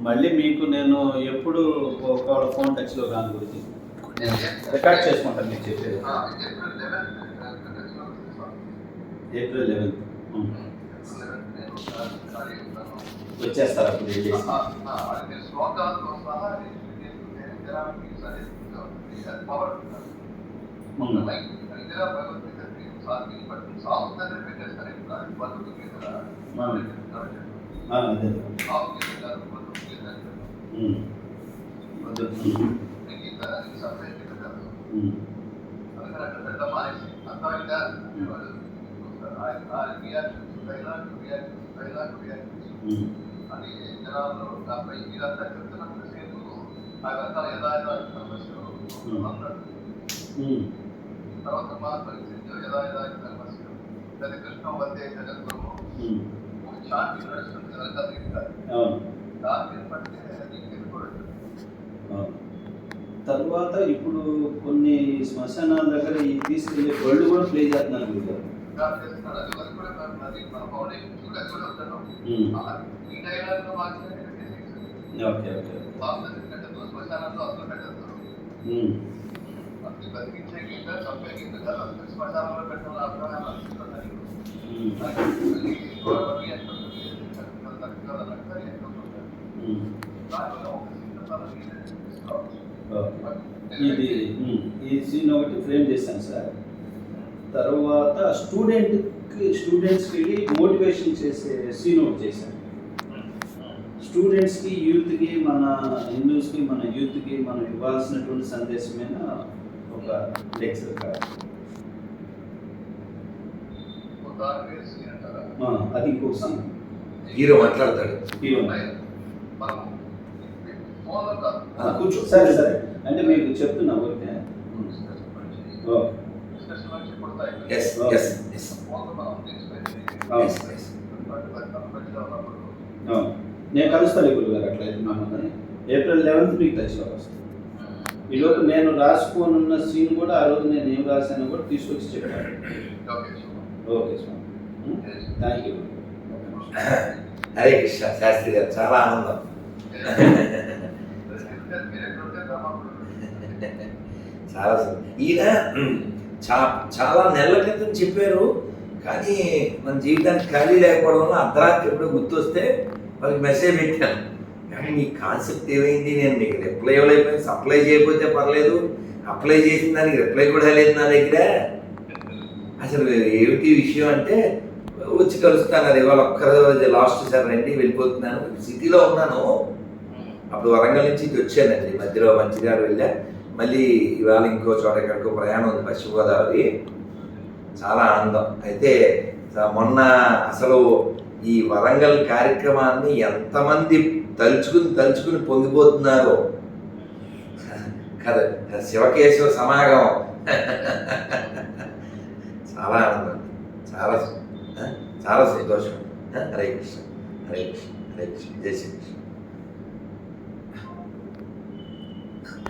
మళ్ళీ మీకు నేను ఎప్పుడు ఒక ఫోన్ టచ్లో కాని గురించి రికార్డ్ చేసుకుంటాను మీరు చెప్పేది. ఏప్రిల్ లెవెన్త్ వచ్చేస్తారు అప్పుడు వెళ్ళేసి ఉమ్. అదే. అదే. జనాల్లో డెబ్బై ఇదంతా చెప్తున్నంత సేపు అదంతా యథాయథ సమస్యలు అన్నాడు. తర్వాత మా పరిస్థితి యథాయథ సమస్యలు అది కృష్ణ వందే జగత్వము తర్వాత ఇప్పుడు కొన్ని శ్మశానాల దగ్గర ఈ తీసుకెళ్ళే బళ్ళు కూడా ప్లే చేస్తున్నారు మీరు. దాన్ని చేస్తున్నాడు అది ఇది ఉమ్, ఈ సీన్ ఒకటి ఫ్రేమ్ చేశాను సార్ తర్వాత స్టూడెంట్కి స్టూడెంట్స్కి వెళ్ళి మోటివేషన్ చేసే సీన్ ఒకటి చేశాను. స్టూడెంట్స్కి యూత్కి మన హిందూస్కి మన యూత్కి మనం ఇవ్వాల్సినటువంటి సందేశమైన ఒక లెక్చర్ కాదు ఆ, అది ఇంకొక సీన్ హీరో మాట్లాడతాడు. హీరో కూర్చో. సరే సరే. అంటే మీకు చెప్తున్నా ఓకే? ఎస్. నేను కలుస్తాను ఇప్పుడు గారు అట్లయితే మమ్మల్ని ఏప్రిల్ లెవెన్త్ మీకు టచ్లో వస్తాను ఈలోపు నేను రాసుకోనున్న సీన్ కూడా ఆ రోజు నేను ఏం రాశానో కూడా తీసుకొచ్చి చెప్పాను okay Swami thank you Hare Krishna Shastri గారు చాలా ఆనందం. చాలా ఈయన చా చాలా నెలల క్రితం చెప్పారు కానీ మన జీవితానికి ఖాళీ లేకపోవడం వల్ల అర్ధరాత్రి ఎప్పుడో గుర్తొస్తే వాళ్ళకి మెసేజ్ పెట్టాను. కానీ మీ కాన్సెప్ట్ ఏమైంది? నేను మీకు రిప్లై ఇవ్వలేకపోయింది సప్లై చేయకపోతే పర్లేదు. అప్లై చేసిన దానికి రిప్లై కూడా లేదు నా దగ్గర. అసలు ఏమిటి విషయం అంటే వచ్చి కలుస్తాను. అది ఇవాళ ఒక్కరోజు లాస్ట్ సార్ రండి వెళ్ళిపోతున్నాను. సిటీలో ఉన్నాను. అప్పుడు వరంగల్ నుంచి వచ్చానండి. మధ్యలో మంచిర్యాల వెళ్ళా. మళ్ళీ ఇవాళ ఇంకో చోట ఎక్కడికో ప్రయాణం ఉంది పశ్చిమ గోదావరి. చాలా ఆనందం. అయితే మొన్న అసలు ఈ వరంగల్ కార్యక్రమాన్ని ఎంతమంది తలుచుకుని తలుచుకుని పొంగిపోతున్నారో. కదా శివకేశవ సమాగమం. చాలా ఆనందం. చాలా చాలా సంతోషం. హరే కృష్ణ. హరే కృష్ణ. హరే కృష్ణ. జై శ్రీ కృష్ణ.